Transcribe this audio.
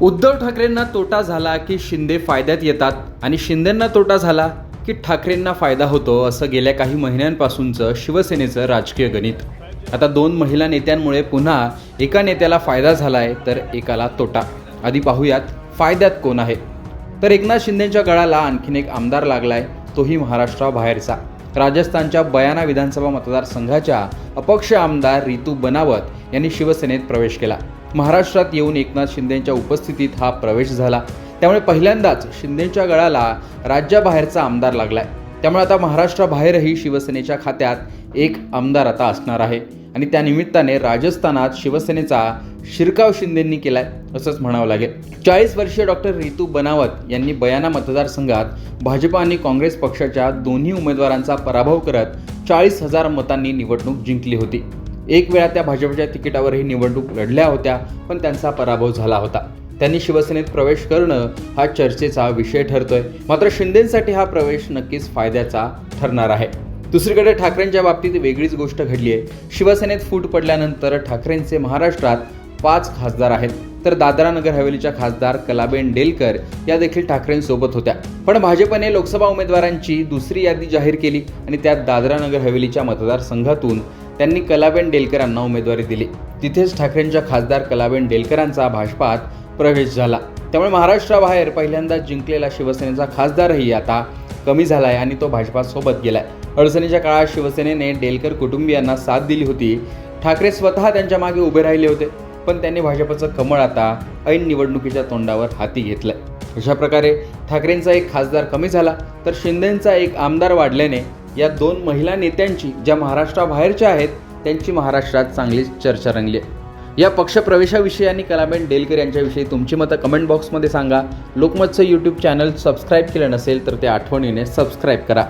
उद्धव ठाकरेंना तोटा झाला की शिंदे फायद्यात येतात आणि शिंदेंना तोटा झाला की ठाकरेंना फायदा होतो असं गेल्या काही महिन्यांपासूनचं शिवसेनेचं राजकीय गणित. आता दोन महिला नेत्यांमुळे पुन्हा एका नेत्याला फायदा झाला आहे तर एकाला तोटा. आधी पाहूयात फायद्यात कोण आहे? तर एकनाथ शिंदेच्या गळाला आणखीन एक आमदार लागलाय तोही महाराष्ट्राबाहेरचा राजस्थानच्या बयाना विधानसभा मतदारसंघाच्या अपक्ष आमदार रितू बनावत यांनी शिवसेनेत प्रवेश केला. महाराष्ट्रात येऊन एकनाथ शिंदेच्या उपस्थितीत हा प्रवेश झाला. त्यामुळे पहिल्यांदाच शिंदेच्या गळाला राज्याबाहेरचा आमदार लागलाय. त्यामुळे आता महाराष्ट्राबाहेरही शिवसेनेच्या खात्यात एक आमदार आता असणार आहे. आणि त्या निमित्ताने राजस्थानात शिवसेनेचा शिरकाव शिंदेंनी केलाय असंच म्हणावं लागेल. चाळीस वर्षीय डॉक्टर रितू बनावत यांनी बयाना मतदारसंघात भाजप आणि काँग्रेस पक्षाच्या दोन्ही उमेदवारांचा पराभव करत चाळीस हजार मतांनी निवडणूक जिंकली होती. एक वेळा त्या भाजपच्या तिकिटावरही निवडणूक लढल्या होत्या पण त्यांचा पराभव झाला होता. त्यांनी शिवसेनेत प्रवेश करणं हा चर्चेचा विषय ठरतोय. मात्र शिंदेसाठी हा प्रवेश नक्कीच फायद्याचा ठरणार आहे. दुसरीकडे ठाकरेंच्या बाबतीत वेगळीच गोष्ट घडली आहे शिवसेनेत फूट पडल्यानंतर ठाकरेंचे महाराष्ट्रात पाच खासदार आहेत. तर दादरा नगर हवेलीच्या खासदार कलाबेन डेलकर या देखील ठाकरेंसोबत होत्या. पण भाजपने लोकसभा उमेदवारांची दुसरी यादी जाहीर केली आणि त्यात दादरा नगर हवेलीच्या मतदारसंघातून त्यांनी कलाबेन डेलकरांना उमेदवारी दिली. तिथेच ठाकरेंच्या खासदार कलाबेन डेलकरांचा भाजपात प्रवेश झाला. त्यामुळे महाराष्ट्राबाहेर पहिल्यांदा जिंकलेला शिवसेनेचा खासदारही आता कमी झालाय आणि तो भाजपासोबत गेलाय. अडचणीच्या काळात शिवसेनेने डेलकर कुटुंबियांना साथ दिली होती. ठाकरे स्वतः त्यांच्या मागे उभे राहिले होते पण त्यांनी भाजपचं कमळ आता ऐन निवडणुकीच्या तोंडावर हाती घेतलंय. अशा प्रकारे ठाकरेंचा एक खासदार कमी झाला तर शिंदेंचा एक आमदार वाढल्याने या दोन महिला नेत्यांची ज्या महाराष्ट्राबाहेरच्या आहेत त्यांची महाराष्ट्रात चांगलीच चर्चा रंगली आहे. या पक्षप्रवेशाविषयी आणि कलाबेन डेलकर यांच्याविषयी तुमची मतं कमेंट बॉक्समध्ये सांगा लोकमतचं यूट्यूब चॅनल सबस्क्राईब केलं नसेल तर ते आठवणीने सबस्क्राईब करा